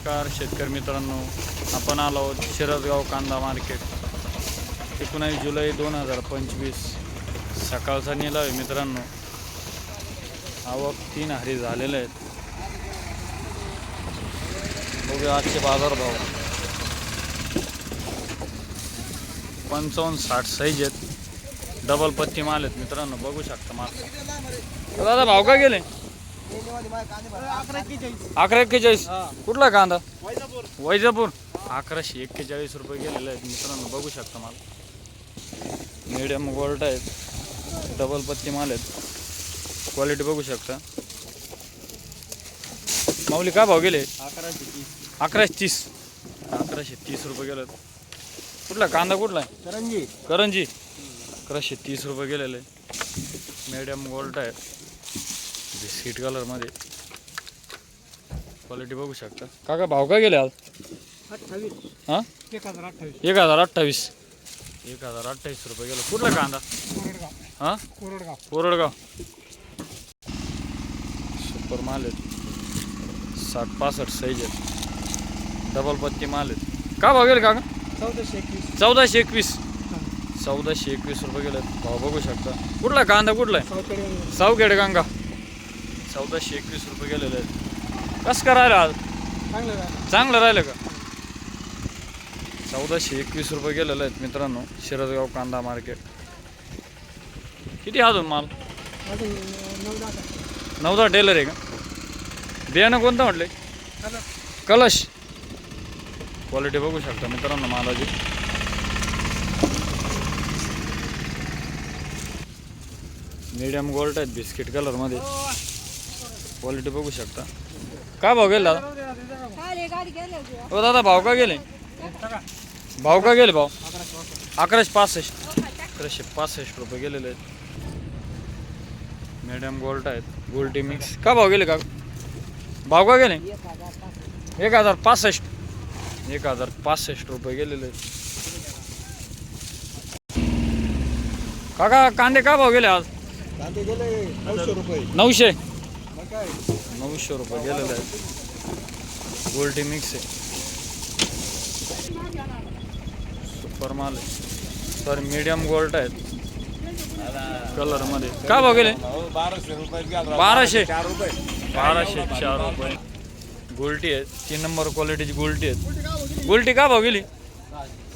नमस्कार शेतकरी मित्रांनो. आपण आलो आहोत शिरदगाव कांदा मार्केट. एकोणीस जुलै दोन हजार पंचवीस. सकाळचा निलाव आहे मित्रांनो. आवक तीन हारी झालेले आहेत. बघूया आजचे बाजारभाव. पंचावन्न साठ साईज आहेत. डबल पत्ती माल आहेत मित्रांनो. बघू शकता माल. दादा भाव का गेले? अकरा एक्केचाळीस. कुठला कांदा? वैजापूर. अकराशे एक्केचाळीस रुपये गेलेले आहेत मित्रांनो बघू शकता माल. मीडियम गोल्ड आहेत. डबल पत्ती माल आहेत. क्वालिटी बघू शकता. माऊली काय भाव गेले? अकराशे तीस. अकराशे तीस. रुपये गेले कुठला? कांदा कुठला? आहे करंजी. करंजी. अकराशे तीस रुपये गेलेले. मीडियम गोल्ड आहे बिस्किट कलरमध्ये क्वालिटी बघू शकता. काका भाव काय गेले आज? अठ्ठावीस. हां? एक हजार अठ्ठावीस. एक हजार अठ्ठावीस. एक हजार अठ्ठावीस रुपये गेलं. कुठला कांदा? कोरडगाव. हां? कोरडगाव. कोरडगाव. सुपर माल आहेत. साठ पासष्ट साईज आहेत. डबल पत्ती माल आहेत. का भाव गेले काका? चौदाशे एकवीस. चौदाशे एकवीस. चौदाशे एकवीस रुपये गेले भाव बघू शकता. कुठला कांदा कुठला आहे? सावकडे सावखेड गंगा चौदाशे एकवीस रुपये गेलेले आहेत. कसं काय राहिलं आज? चांगलं झालं चांगलं राहिलं का? चौदाशे एकवीस रुपये गेलेले आहेत मित्रांनो शिरदगाव कांदा मार्केट. किती अजून माल? अजून नऊ दहा टाका. नवदा टेलर आहे का? बियाणं कोणतं म्हटले? कलश. क्वालिटी बघू शकता मित्रांनो मालाची. मीडियम गोल्ड आहेत बिस्किट कलरमध्ये क्वालिटी बघू शकता. काय भाव गेला दादा? हो दादा भाव का गेले? भाव का गेले भाव? अकराशे पासष्ट. अकराशे पासष्ट रुपये गेलेले आहेत. मीडियम गोल्ड आहेत. गोल्टी मिक्स का भाव गेले का? भाव का गेले? एक हजार पासष्ट. एक हजार पासष्ट रुपये गेलेले आहेत. काका कांदे का भाव गेले आज? कांदे गेले नऊशे रुपये. नऊशे? नऊशे रुपये गेलेले आहेत. गोल्टी मिक्स आहे. सुपर माल आहे. सॉरी मीडियम गोल्ड आहेत. कलरमध्ये काय भाव गेले? बाराशे. रुपये बाराशे चार रुपये. बाराशे चार रुपये गोल्टी आहे तीन नंबर क्वालिटीची गोल्टी आहेत. गोल्टी का भाव गेली?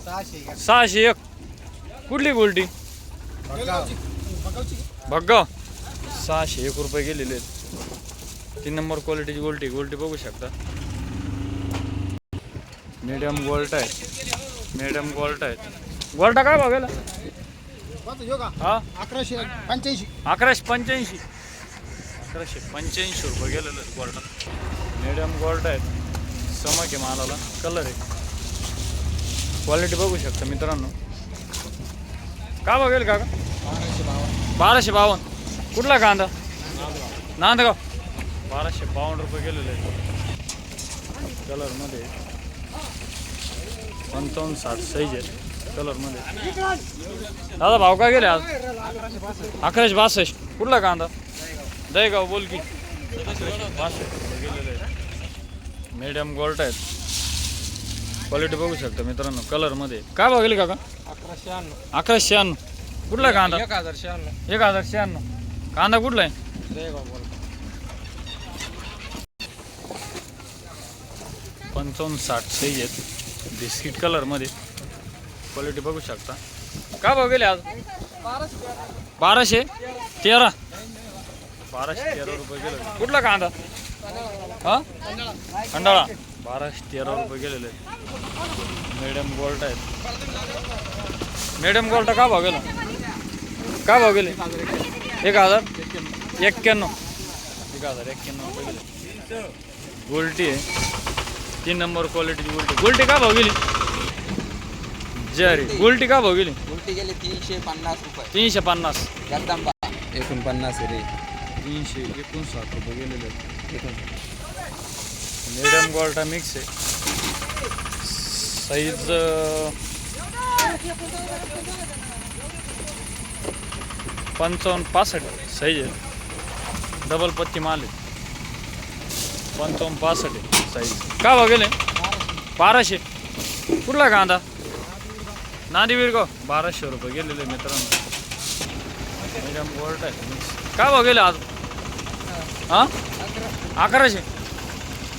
सहाशे सहाशे एक. कुठली गोल्टी? भग्गाव. सहाशे एक रुपये गेलेले आहेत. तीन नंबर क्वालिटीची गोल्टी गोल्टी बघू शकता. मीडियम गोल्ट आहे. मीडियम गोल्ट आहे. गोल्टा काय गेला? हा? अकराशे पंच्याऐंशी. अकराशे पंच्याऐंशी. अकराशे पंच्याऐंशी रुपये गेलेलं गोल्डा मीडियम गोल्ड आहेत समक आहे. मालाला? कलर आहे. क्वालिटी बघू शकता मित्रांनो. का गेले काका? बाराशे बावन्न. कुठला कांदा? नांदगाव. बाराशे बावन्न रुपये गेलेले आहेत. कलरमध्ये पंचावन्न साठ साईज आहे कलरमध्ये. दादा भाव काय गेले आज? अकराशे बासष्ट. कुठला कांदा? दहीगाव बोल की बासष्ट रुपये गेलेले आहेत. मीडियम गोल्ड आहेत. क्वालिटी बघू शकता मित्रांनो कलरमध्ये. काय भाव गेले काका? अकराशे शहाण्णव अकराशे शहाण्णव कुठला कांदा? एक हजार शहाण्णव. एक हजार शहाण्णव. कांदा कुठला आहे जयगाव बोल पंचावन्न साठ साईज आहेत बिस्किट कलरमध्ये क्वालिटी बघू शकता. का भाव गेले आज? बाराशे? तेरा. बाराशे तेरा रुपये गेले. कुठला कांदा? हा? खंडाळा. बाराशे तेरा रुपये गेलेले. मीडियम गोल्ट आहेत. मीडियम गोल्ट का भाव गेला? का भाव गेले? एक हजार. एक्क्याण्णव. एक हजार एक्क्याण्णव रुपये गेले. गोल्टी आहे. तीन नंबर क्वालिटीची गोल्टी गोल्टी का भाव गेली? जरी. गोल्टी का भाव गेली? उलटी गेले तीनशे पन्नास रुपये. तीनशे पन्नास जगदंबा एकोणपन्नास रे. तीनशे एकोणसाठ रुपये गेलेले मिडियम गोल्टा मिक्स आहे. साईज पंचावन्न पासष्ट साईज आहे. डबल पत्ती माल आहे. पंचावन्न पासष्ट आहे साईज. का भाव गेले? बाराशे. कुठला कांदा? नांदी विरगाव बाराशे रुपये गेलेले मित्रांनो. मीडियम गोल्ड आहे. काय भाव गेले आज? हां? अकराशे.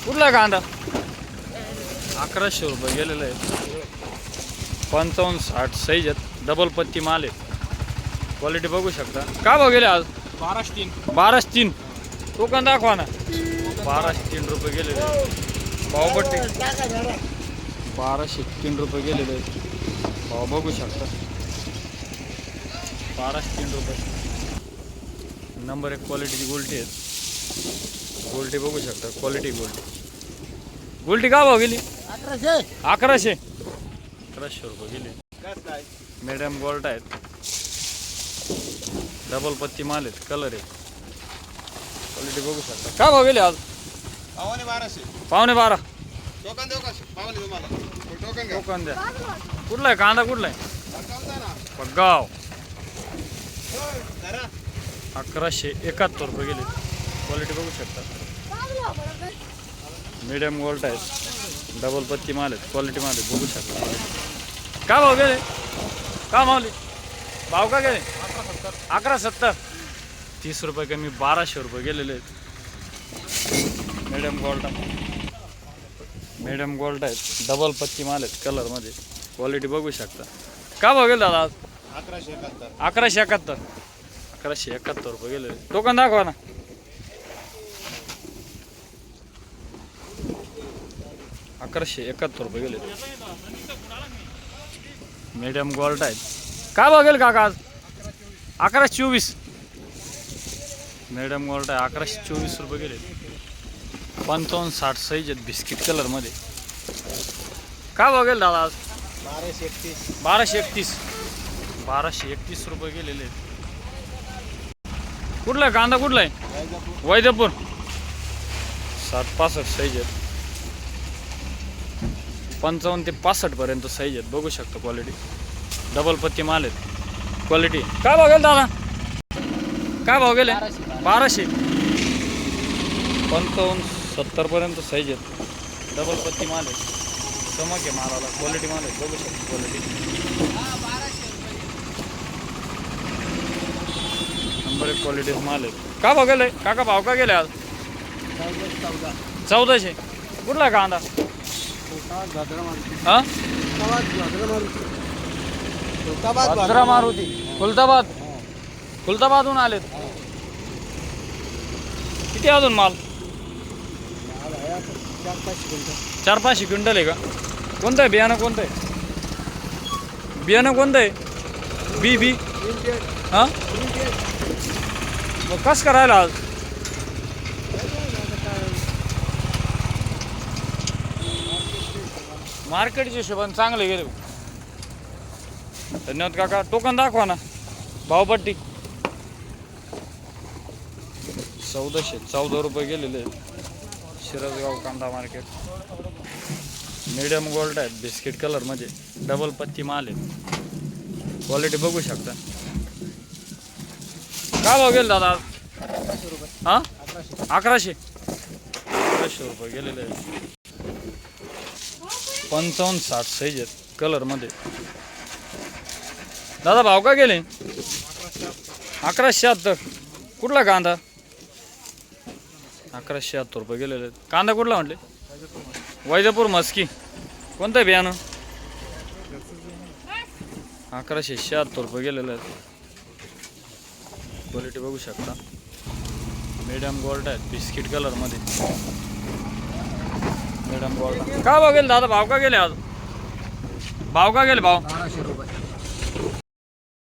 कुठला कांदा? अकराशे रुपये गेलेलं आहे. पंचावन्न साठ साईज आहेत. डबल पत्ती माल आहे. क्वालिटी बघू शकता. काय भाव गेले आज? बाराशे तीन. बाराशे तीन. तो पण दाखवा ना. बाराशे तीन रुपये गेलेले आहेत. पावपट्टी बाराशे तीन रुपये गेलेले आहेत. भाव बघू शकता. बाराशे तीन रुपये. नंबर एक क्वालिटीची गोल्टी आहेत. गोल्टी बघू शकता. क्वालिटी गोल्टी. गोल्टी का भाव गेली? अकराशे. अकराशे. अकराशे रुपये गेले. मीडियम गोल्ड आहेत. डबल पत्ती माल आहेत. कलर आहे क्वालिटी बघू शकता. काय भाव गेले आज? पावणे बाराशे. पावणे बारा. टोकन देऊ का? पावणे तुम्हाला. टोकन घ्या? टोकन द्या. कुठला आहे? कांदा कुठला आहे? पगाव अकराशे एकाहत्तर रुपये गेले. क्वालिटी बघू शकता. मीडियम गोल्ड आहेत. डबल पत्ती माल आहेत. क्वालिटी माल आहेत. बघू शकता. काय भाव गेले? का मावली भाव का गेले? अकरा सत्तर. तीस रुपये कमी बाराशे रुपये गेलेले आहेत. मीडियम गोल्ड मीडियम गोल्ड आहेत. डबल पत्ती माल आहेत कलरमध्ये क्वालिटी बघू शकता. का गेले दादा आज? अकराशे एकाहत्तर. अकराशे एकाहत्तर. अकराशे एकाहत्तर रुपये गेले. टोकन दाखवा ना. अकराशे एकाहत्तर रुपये गेले. मीडियम गोल्ड आहेत. काय बघेल काका आज? अकराशे चोवीस. मीडियम गोल्ड आहे. अकराशे चोवीस रुपये गेले. पंचावन्न साठ साईज आहेत बिस्किट कलरमध्ये. काय बघेल दादा आज? बाराशे एकतीस. बाराशे एकतीस बाराशे एकतीस रुपये गेलेले आहेत. कुठला आहे? कांदा कुठला आहे? वैद्यपूर साठ पासष्ट साईज आहेत. पंचावन्न ते पासष्ट पर्यंत साईज आहेत. बघू शकतो क्वालिटी डबल पत्ती माल आहेत. क्वालिटी काय भाव गेला दादा? काय भाव गेले? बाराशे. पंचावन्न सत्तरपर्यंत साईज आहेत. डबल पत्ती माल आहे. चमक आहे मालाला. क्वालिटी माल आहे. बघू शकतो क्वालिटी नंबर एक क्वालिटी माल आहे का बघायला आहे काका भाव का गेले आज? चौदा चौदाशे. कुठला कांदा? भद्रा मारुती खुलताबाद खुलताबादहून आलेत. किती अजून माल? चार पाचशे क्विंटल आहे का? कोणतं आहे? बियाणं कोणतं आहे? बियाणं कोणतं आहे? बी बी. हां? मग कसं करायला आज? मार्केटचे हिशोबाने चांगले गेले. धन्यवाद काका. टोकन दाखवा ना. भावपट्टी चौदाशे चौदा रुपये गेलेले. आहेत. शिरसगाव कांदा मार्केट मीडियम गोल्ड आहेत बिस्किट कलरमध्ये डबल पत्ती माल आहे. क्वालिटी बघू शकता. काय भाव गेले दादा? हा? अकराशे. अकराशे रुपये गेलेले आहेत. पंचावन्न साठ साईज आहेत कलरमध्ये दादा भाव का गेले? अकराशे शहात्तर. कुठला कांदा? अकराशे शहात्तर रुपये गेलेले आहेत. कांदा कुठला म्हटले? वैजापूर मस्की कोणतं आहे बियाणं? अकराशे शहात्तर रुपये गेलेले आहेत. क्वालिटी बघू शकता. मिडियम गोल्ड आहेत बिस्किट कलरमध्ये मिडियम गोल्ड का भाव गेले दादा? भाव का गेले आज? भाव का गेले भाव? बाराशे रुपये